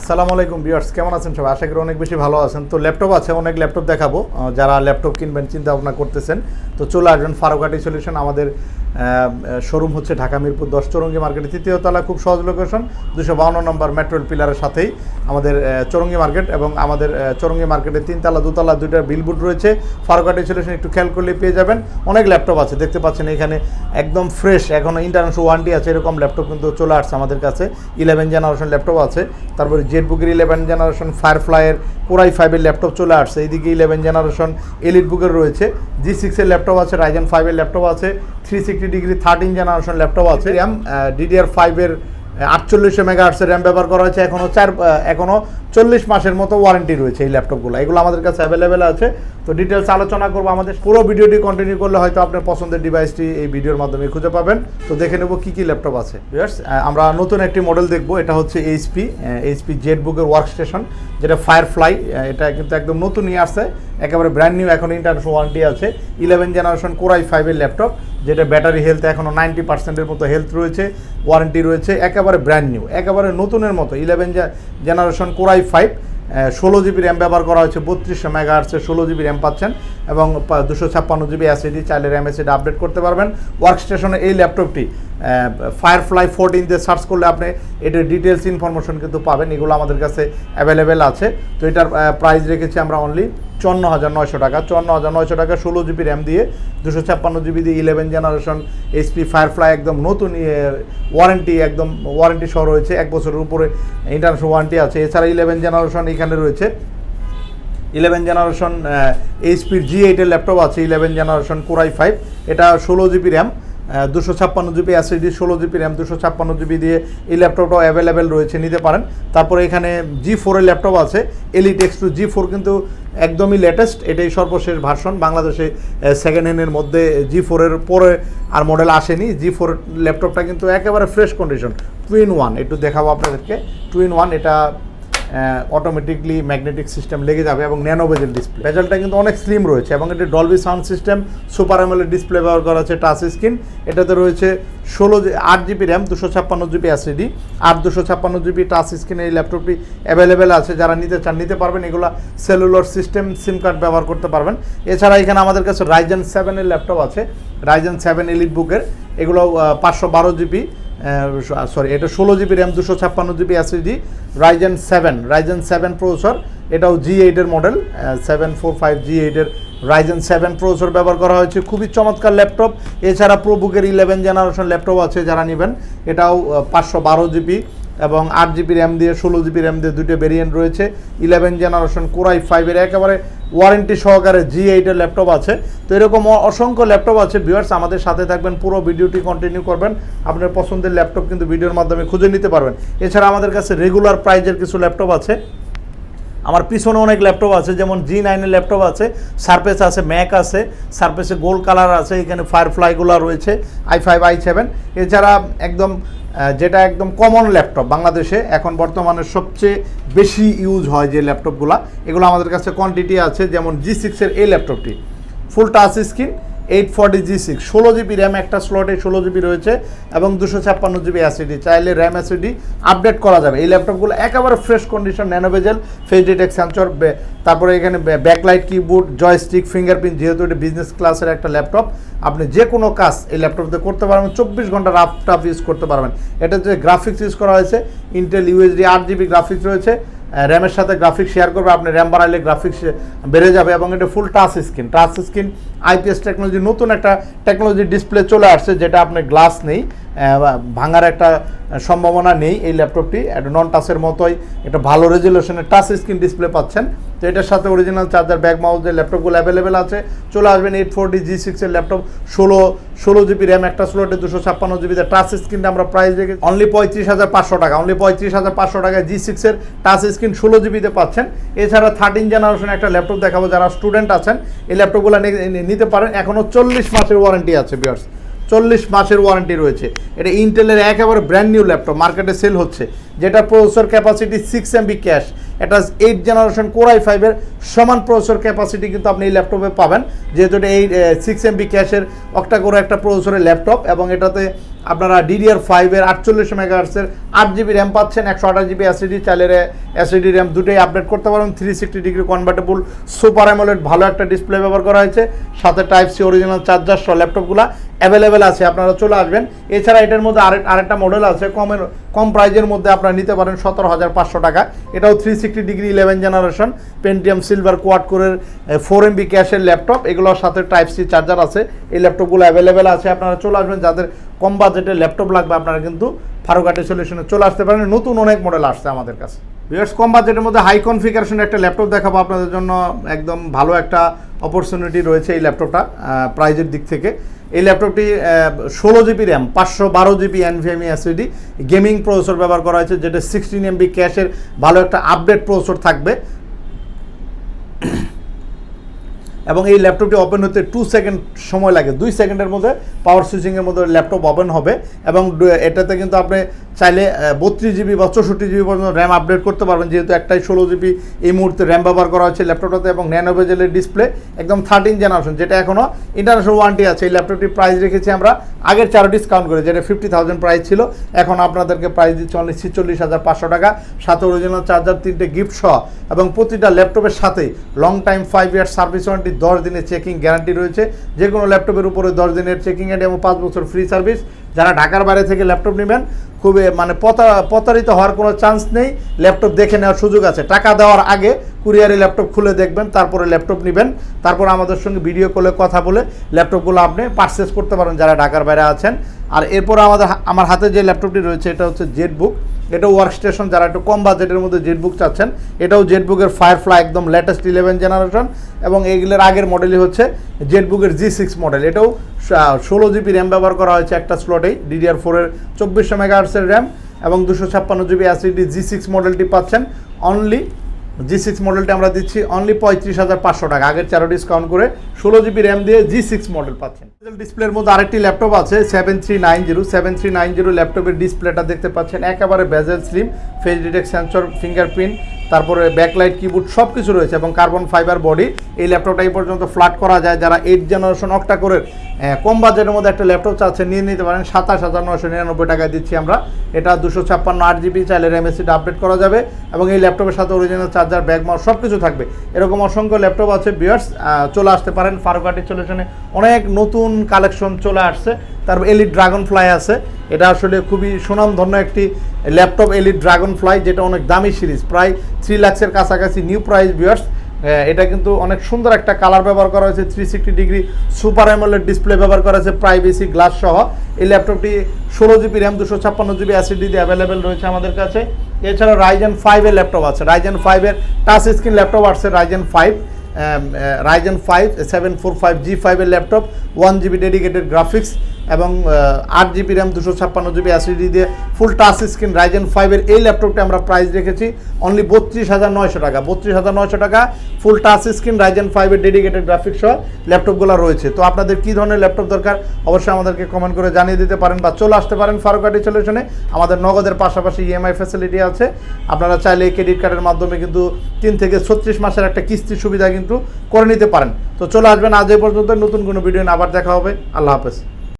আসসালামু আলাইকুম বিয়ার্স কেমন আছেন সবাই? আশা করি অনেক বেশি ভালো আছেন। তো ল্যাপটপ আছে, অনেক ল্যাপটপ দেখাবো। যারা ল্যাপটপ কিনবেন চিন্তা ভাবনা করতেছেন, তো চলে আসবেন ফারুকাটি সলিউশন আমাদের শোরুম হচ্ছে ঢাকা মিরপুর দশ চৌরঙ্গি মার্কেটের তৃতীয় তলা, খুব সহজ লোকেশন দুশো বাউন্ন নম্বর মেট্রোল পিলারের সাথেই আমাদের চৌরঙ্গি মার্কেট এবং আমাদের চৌরঙ্গি মার্কেটের তিনতলা, দুতলা, দুইটা বিলবোর্ড রয়েছে। ফারুকাটি সলিউশন একটু খেয়াল করলে পেয়ে যাবেন। অনেক ল্যাপটপ আছে, দেখতে পাচ্ছেন এখানে একদম ফ্রেশ এখনও ইন্টারন্যাশনাল ওয়ারেন্টি আছে, এরকম ল্যাপটপ কিন্তু চলে আসছে আমাদের কাছে। ইলেভেন জেনারেশন ল্যাপটপ আছে, তারপরে জেটবুকের ইলেভেন জেনারেশন ফায়ারফ্লাইয়ের কোরাই ফাইভের ল্যাপটপ চলে আসছে। এইদিকে ইলেভেন জেনারেশন এলিট বুকের রয়েছে। জি সিক্সের ল্যাপটপ আছে রাইজেন ফাইভের ল্যাপটপ আছে three sixty degree thirteen generation laptop আছে। র্যাম ডিডিআর ফাইভের আটচল্লিশশো মেগা আর্টসের র্যাম ব্যবহার করা হয়েছে। এখনও চার এখনও চল্লিশ মাসের মতো ওয়ারেন্টি রয়েছে এই ল্যাপটপগুলো এগুলো আমাদের কাছে অ্যাভেলেবেল আছে। তো ডিটেলস আলোচনা করব আমাদের। পুরো ভিডিওটি কন্টিনিউ করলে হয়তো আপনার পছন্দের ডিভাইসটি এই ভিডিওর মাধ্যমে খুঁজে পাবেন। তো দেখে নেব কী কী ল্যাপটপ আছে। আহ, আমরা নতুন একটি মডেল দেখব। এটা হচ্ছে এইচপি এইচপি জেড বুকের ওয়ার্ক স্টেশন যেটা ফায়ারফ্লাই এটা কিন্তু একদম নতুন নিয়ে আসছে। একেবারে ব্র্যান্ড নিউ এখন ইন্টারন্যাশনাল ওয়ারেন্টি আছে। ইলেভেন জেনারেশন কোরাই ফাইভের ল্যাপটপ যেটা ব্যাটারি হেলথ এখনও নাইনটি পার্সেন্টের মতো হেলথ রয়েছে ওয়ারেন্টি রয়েছে একেবারে ব্র্যান্ড নিউ একেবারে নতুনের মতো। Eleven generation core i five ষোলো জিবি র্যাম ব্যবহার করা হয়েছে, বত্রিশশো আর্সে ষোলো জিবি র্যাম পাচ্ছেন এবং দুশো ছাপ্পান্ন জিবি অ্যাসিডি চাইলে র্যাম অ্যাসিড আপডেট করতে পারবেন। ওয়ার্ক স্টেশনে এই ল্যাপটপটি ফায়ারফ্লাই ফোরটিন দিয়ে সার্চ করলে আপনি এটার ডিটেলস ইনফরমেশন কিন্তু পাবেন। এগুলো আমাদের কাছে অ্যাভেলেবেল আছে। তো এটার প্রাইস রেখেছি আমরা অনলি চুয়ান্ন হাজার নয়শো টাকা। চুয়ান্ন হাজার নয়শো টাকা ষোলো জিবি র্যাম দিয়ে, দুশো ছাপ্পান্ন জিবি দিয়ে ইলেভেন জেনারেশন এইচপি ফায়ারফ্লাই একদম নতুন ওয়ারেন্টি একদম ওয়ারেন্টি সহ রয়েছে। এক বছরের উপরে ইন্টারন্যাশনাল ওয়ারেন্টি আছে। এছাড়া ইলেভেন জেনারেশন এখানে রয়েছে। ইলেভেন জেনারেশন এইচপির জি এইটের ল্যাপটপ আছে। ইলেভেন জেনারেশন কোরাই ফাইভ এটা ষোলো জিবি র্যাম দুশো ছাপ্পান্ন জিবি অ্যাসিডি ষোলো জিবি র্যাম দুশো ছাপ্পান্ন জিবি দিয়ে এই ল্যাপটপটাও অ্যাভেলেবেল রয়েছে, নিতে পারেন। তারপরে এখানে জি ফোরের ল্যাপটপ আছে এলিট টু জি ফোর কিন্তু একদমই লেটেস্ট এটাই সর্বশেষ ভার্সন বাংলাদেশে সেকেন্ড হ্যান্ডের মধ্যে জি ফোরের পরে আর মডেল আসেনি। জি ফোর ল্যাপটপটা কিন্তু একেবারে fresh condition two in one একটু দেখাবো আপনাদেরকে। টু ইন ওয়ান এটা অটোমেটিকলি ম্যাগনেটিক সিস্টেম লেগে যাবে এবং ন্যানো বেজেল ডিসপ্লে বেজেলটা কিন্তু অনেক স্লিম রয়েছে এবং এটি ডলবি সাউন্ড সিস্টেম সুপার এমএলের ডিসপ্লে ব্যবহার করা আছে টাচ স্ক্রিন এটাতে রয়েছে ষোলো আট জিবি র্যাম দুশো ছাপ্পান্ন জিবি অ্যাসিডি আর দুশো ছাপ্পান্ন জিবি টাচ স্ক্রিন এই ল্যাপটপটি অ্যাভেলেবেল আছে। যারা নিতে চান, নিতে পারবেন। এগুলো সেলুলার সিস্টেম সিম কার্ড ব্যবহার করতে পারবেন। এছাড়া এখানে আমাদের কাছে রাইজেন সেভেনের ল্যাপটপ আছে। রাইজেন সেভেন এলিট বুকের এগুলো পাঁচশো বারো জিবি সরি এটা ষোলো জিবি র্যাম, দুশো ছাপ্পান্ন GB SSD Ryzen seven Ryzen seven processor এটাও জি এইটের model seven four five G এইটের রাইজেন সেভেন প্রসেসর ব্যবহার করা হয়েছে। খুবই চমৎকার ল্যাপটপ এছাড়া প্রোবুকের ইলেভেন জেনারেশন ল্যাপটপ আছে যারা নেবেন। এটাও পাঁচশো বারো জিবি। এবং আট জিবি র্যাম দিয়ে, ষোলো জিবি র্যাম দিয়ে দুটো ভেরিয়েন্ট রয়েছে। ইলেভেন জেনারেশন কোরাই ফাইভের একেবারে ওয়ারেন্টি সহকারে জি এইটের ল্যাপটপ আছে। তো এরকম অসংখ্য ল্যাপটপ আছে ভিউয়ার্স আমাদের সাথে থাকবেন, পুরো ভিডিওটি কন্টিনিউ করবেন। আপনার পছন্দের ল্যাপটপ কিন্তু ভিডিওর মাধ্যমে খুঁজে নিতে পারবেন। এছাড়া আমাদের কাছে রেগুলার প্রাইজের কিছু ল্যাপটপ আছে। আমার পিছনে অনেক ল্যাপটপ আছে, যেমন জি নাইনের ল্যাপটপ আছে সারফেস আছে ম্যাক আছে সারফেসে গোল্ড কালার আছে, এখানে ফায়ারফ্লাইগুলো রয়েছে আই ফাইভ আই সেভেন এছাড়া একদম যেটা একদম কমন ল্যাপটপ বাংলাদেশে। এখন বর্তমানে সবচেয়ে বেশি ইউজ হয় যে ল্যাপটপগুলো এগুলো আমাদের কাছে কোয়ান্টিটি আছে, যেমন জি সিক্সের এই ল্যাপটপটি full touch screen eight forty G six ষোলো জিবি র্যাম একটা স্লটে ষোলো জিবি রয়েছে এবং দুশো ছাপ্পান্ন জিবি অ্যাসিডি চাইলে র্যাম অ্যাসিডি আপডেট করা যাবে। এই ল্যাপটপগুলো একেবারে fresh condition nano bezel face detect sensor তারপরে এখানে ব্যাকলাইট কিবোর্ড জয়স্টিক ফিঙ্গারপ্রিন্ট যেহেতু এটা বিজনেস ক্লাসের একটা ল্যাপটপ আপনি যে কোনো কাজ এই ল্যাপটপতে করতে পারবেন, চব্বিশ ঘণ্টা রাফ টাফ ইউজ করতে পারবেন। এটা যে গ্রাফিক্স ইউজ করা হয়েছে ইন্টেল ইউএসডি আট জিবি গ্রাফিক্স রয়েছে র্যামের সাথে গ্রাফিক্স শেয়ার করবে, আপনি র্যাম বাড়াইলে গ্রাফিক্স বেড়ে যাবে এবং এটা full touch screen touch screen IPS technology নতুন একটা টেকনোলজি ডিসপ্লে চলে আসছে, যেটা আপনার গ্লাস নেই। ভাঙার একটা সম্ভাবনা নেই এই ল্যাপটপটি। একটা নন টাচের মতোই একটা ভালো রেজলিউশনের টাচ স্ক্রিন ডিসপ্লে পাচ্ছেন। তো এটার সাথে অরিজিনাল চার্জার ব্যাক মাউস যে ল্যাপটপগুলো অ্যাভেলেবেল আছে, চলে আসবেন এইট ফোরটি জি সিক্সের ল্যাপটপ, ষোলো ষোলো জিবি র্যাম একটা স্লোটে দুশো ছাপ্পান্ন জিবিতে টাচ স্ক্রিনটা আমরা প্রাইস রেখে অনলি পঁয়ত্রিশ হাজার পাঁচশো টাকা অনলি পঁয়ত্রিশ হাজার পাঁচশো টাকায় জি সিক্সের টাচ স্ক্রিন ষোলো জিবিতে পাচ্ছেন। এছাড়া থার্টিন জেনারেশন একটা ল্যাপটপ দেখাবো, যারা স্টুডেন্ট আছেন, এই ল্যাপটপগুলো নিতে পারেন। এখনও চল্লিশ মাসের ওয়ারেন্টি আছে বিয়ার্স চল্লিশ মাসের ওয়ারেন্টি রয়েছে। এটা ইন্টেলের একেবারে ব্র্যান্ড নিউ ল্যাপটপ মার্কেটে সেল হচ্ছে, যেটা processor capacity six MB cache এটা এইট জেনারেশন কোরাই ফাইভের সমান প্রসেসর ক্যাপাসিটি কিন্তু আপনি এই ল্যাপটপে পাবেন। যেহেতু এটা এই সিক্স এমবি ক্যাশের অক্টা করে একটা প্রসেসরের ল্যাপটপ এবং এটাতে আপনারা ডিডিআর ফাইভের আটচল্লিশ মেগাহার্সের আট জিবি র্যাম পাচ্ছেন, একশো আঠাশ জিবি এসিডি চালের এসিডি র্যাম দুটোই আপডেট করতে পারেন। Three sixty degree convertible super AMOLED ভালো একটা ডিসপ্লে ব্যবহার করা হয়েছে। সাথে টাইপ সি অরিজিনাল চার্জার সহ ল্যাপটপগুলো অ্যাভেলেবেল আছে, আপনারা চলে আসবেন। এছাড়া এটার মধ্যে আরেক আরেকটা মডেল আছে, কমের কম প্রাইজের মধ্যে আপনারা নিতে পারেন সতেরো হাজার পাঁচশো টাকা। এটাও three sixty degree eleven generation Pentium Silver quad কোরের ফোর এমবি ক্যাশের ল্যাপটপ এগুলোর সাথে টাইপ সি চার্জার আছে। এই ল্যাপটপগুলো অ্যাভেলেবেল আছে, আপনারা চলে আসবেন। যাদের কম বাজেটের ল্যাপটপ লাগবে, আপনারা কিন্তু ফারুকাটি সলিউশনে চলে আসতে পারেন। নতুন অনেক মডেল আসছে আমাদের কাছে। বিয়ার্স কম বাজেটের মধ্যে হাই কনফিগারেশন একটা ল্যাপটপ দেখাবো আপনাদের জন্য। একদম ভালো একটা অপরচুনিটি রয়েছে এই ল্যাপটপটা প্রাইজের দিক থেকে। এই ল্যাপটপটি ষোলো জিবি র্যাম, পাঁচশো বারো GB NVMe SSD gaming processor ব্যবহার করা হয়েছে, যেটা সিক্সটিন এমবি ক্যাশের ভালো একটা আপডেট প্রসেসর থাকবে। এবং এই ল্যাপটপটি ওপেন হতে টু সেকেন্ড সময় লাগে, দুই সেকেন্ডের মধ্যে পাওয়ার সুইচিংয়ের মধ্যে ল্যাপটপ ওপেন হবে। এবং, এটাতে কিন্তু আপনি চাইলে বত্রিশ জিবি বা চৌষট্টি জিবি পর্যন্ত র্যাম আপডেট করতে পারবেন। যেহেতু একটাই ষোলো জিবি এই মুহূর্তে র্যাম ব্যবহার করা হচ্ছে ল্যাপটপটাতে এবং ন্যানো বেজেলের ডিসপ্লে একদম থার্টিন জেনারেশন যেটা এখনও ইন্টারন্যাশনাল ওয়ারেন্টি আছে। এই ল্যাপটপটির প্রাইস রেখেছি আমরা আগের চারো ডিসকাউন্ট করে, যেটা ফিফটি থাউজেন্ড প্রাইস ছিল। এখন আপনাদেরকে প্রাইস দিচ্ছি অনলি ছিচল্লিশ হাজার পাঁচশো টাকা। সাথে অরিজিনাল চার্জার তিনটে গিফট সহ এবং প্রতিটা ল্যাপটপের সাথেই long time five year service warranty দশ দিনের চেকিং গ্যারান্টি রয়েছে। যে কোনো ল্যাপটপের উপরে দশ দিনের চেকিং অ্যান্ড এবং পাঁচ বছর ফ্রি সার্ভিস যারা ঢাকার বাইরে থেকে ল্যাপটপ নেবেন, খুবই মানে প্রতা- প্রতারিত হওয়ার কোনো চান্স নেই। ল্যাপটপ দেখে নেওয়ার সুযোগ আছে। টাকা দেওয়ার আগে কুরিয়ারে ল্যাপটপ খুলে দেখবেন, তারপরে ল্যাপটপ নেবেন। তারপর আমাদের সঙ্গে ভিডিও কলে কথা বলে ল্যাপটপগুলো আপনি পারচেস করতে পারেন, যারা ঢাকার বাইরে আছেন। আর এরপর আমাদের, আমার হাতে যে ল্যাপটপটি রয়েছে, এটা হচ্ছে জেট বুক এটা ওয়ার্ক স্টেশন যারা একটু কম বাজেটের মধ্যে জেটবুক চাচ্ছেন, এটাও জেটবুকের ফায়ারফ্লাই একদম লেটেস্ট ইলেভেন জেনারেশন এবং এগুলোর আগের মডেলই হচ্ছে জেটবুকের জি সিক্স মডেল এটাও ষোলো জিবি র্যাম ব্যবহার করা হয়েছে একটা স্লটেই ডিডিআর ফোরের চব্বিশশো মেগাহার্সের র্যাম এবং দুশো ছাপ্পান্ন জিবি অ্যাসিডি জি সিক্স মডেলটি পাচ্ছেন। অনলি জি সিক্স মডেলটা আমরা দিচ্ছি অনলি পঁয়ত্রিশ হাজার পাঁচশো টাকা। আগের চারো ডিসকাউন্ট করে ষোলো জিবি র্যাম দিয়ে জি সিক্স মডেল পাচ্ছেন। ডিসপ্লের মধ্যে আরেকটি ল্যাপটপ আছে seven three nine zero seven three nine zero ল্যাপটপের ডিসপ্লেটা দেখতে পাচ্ছেন। একেবারে bezel slim face detect sensor fingerprint তারপরে ব্যাকলাইট কিবোর্ড সব কিছু রয়েছে এবং কার্বন ফাইবার বডি এই ল্যাপটপটা এই পর্যন্ত ফ্ল্যাট করা যায়। যারা এইট জেনারেশন অক্টা করে কম বাজেটের মধ্যে একটা ল্যাপটপ চাচ্ছে নিয়ে নিতে পারেন। সাতাশ হাজার নশো নিরানব্বই টাকায় দিচ্ছি আমরা। এটা দুশো ছাপ্পান্ন আট জিবি চাইলে র্যামেসিটা আপডেট করা যাবে এবং এই ল্যাপটপের সাথে অরিজিনাল চার্জার ব্যাগ মাউস সব কিছু থাকবে। এরকম অসংখ্য ল্যাপটপ আছে বিয়ার্স চলে আসতে পারেন। ফারুকাটি সলিউশনে অনেক নতুন কালেকশন চলে আসছে। তারপর এলিট ড্রাগন ফ্লাই আছে। এটা আসলে খুবই সুনামধন্য একটি ল্যাপটপ এলিট ড্রাগন ফ্লাই যেটা অনেক দামি সিরিজ প্রায় থ্রি লাক্সের কাছাকাছি নিউ প্রাইস বিয়ার্স এটা কিন্তু অনেক সুন্দর একটা কালার ব্যবহার করা হয়েছে three sixty degree super AMOLED display ব্যবহার করা হয়েছে প্রাইভেসি গ্লাস সহ। এই ল্যাপটপটি ষোলো জিবি র্যাম দুশো ছাপ্পান্ন জিবি অ্যাসিডি দিয়ে অ্যাভেলেবেল রয়েছে আমাদের কাছে। এছাড়াও রাইজেন ফাইভের ল্যাপটপ আছে। রাইজেন ফাইভের টাচ স্ক্রিন ল্যাপটপ আসছে Ryzen five Ryzen five seven four five G ফাইভের laptop one GB dedicated graphics এবং আট জিবি র্যাম, দুশো ছাপ্পান্ন জিবি অ্যাসিডি দিয়ে ফুল টাচ স্ক্রিন রাইজেন ফাইভের এই ল্যাপটপটা আমরা প্রাইস রেখেছি অনলি বত্রিশ হাজার নয়শো টাকা। বত্রিশ হাজার নয়শো টাকা ফুল টাচ স্ক্রিন রাইজেন ফাইভের ডেডিকেটেড গ্রাফিক্স সহ ল্যাপটপগুলো রয়েছে। তো আপনাদের কী ধরনের ল্যাপটপ দরকার অবশ্যই আমাদেরকে কমেন্ট করে জানিয়ে দিতে পারেন বা চলে আসতে পারেন ফারুকাটি সলিউশনে আমাদের নগদের পাশাপাশি ইএমআই ফ্যাসিলিটি আছে। আপনারা চাইলে ক্রেডিট কার্ডের মাধ্যমে কিন্তু তিন থেকে ছত্রিশ মাসের একটা কিস্তির সুবিধা কিন্তু করে নিতে পারেন। তো চলে আসবেন আজ এই পর্যন্ত। নতুন কোনো ভিডিও আবার দেখা হবে। আল্লাহ হাফেজ।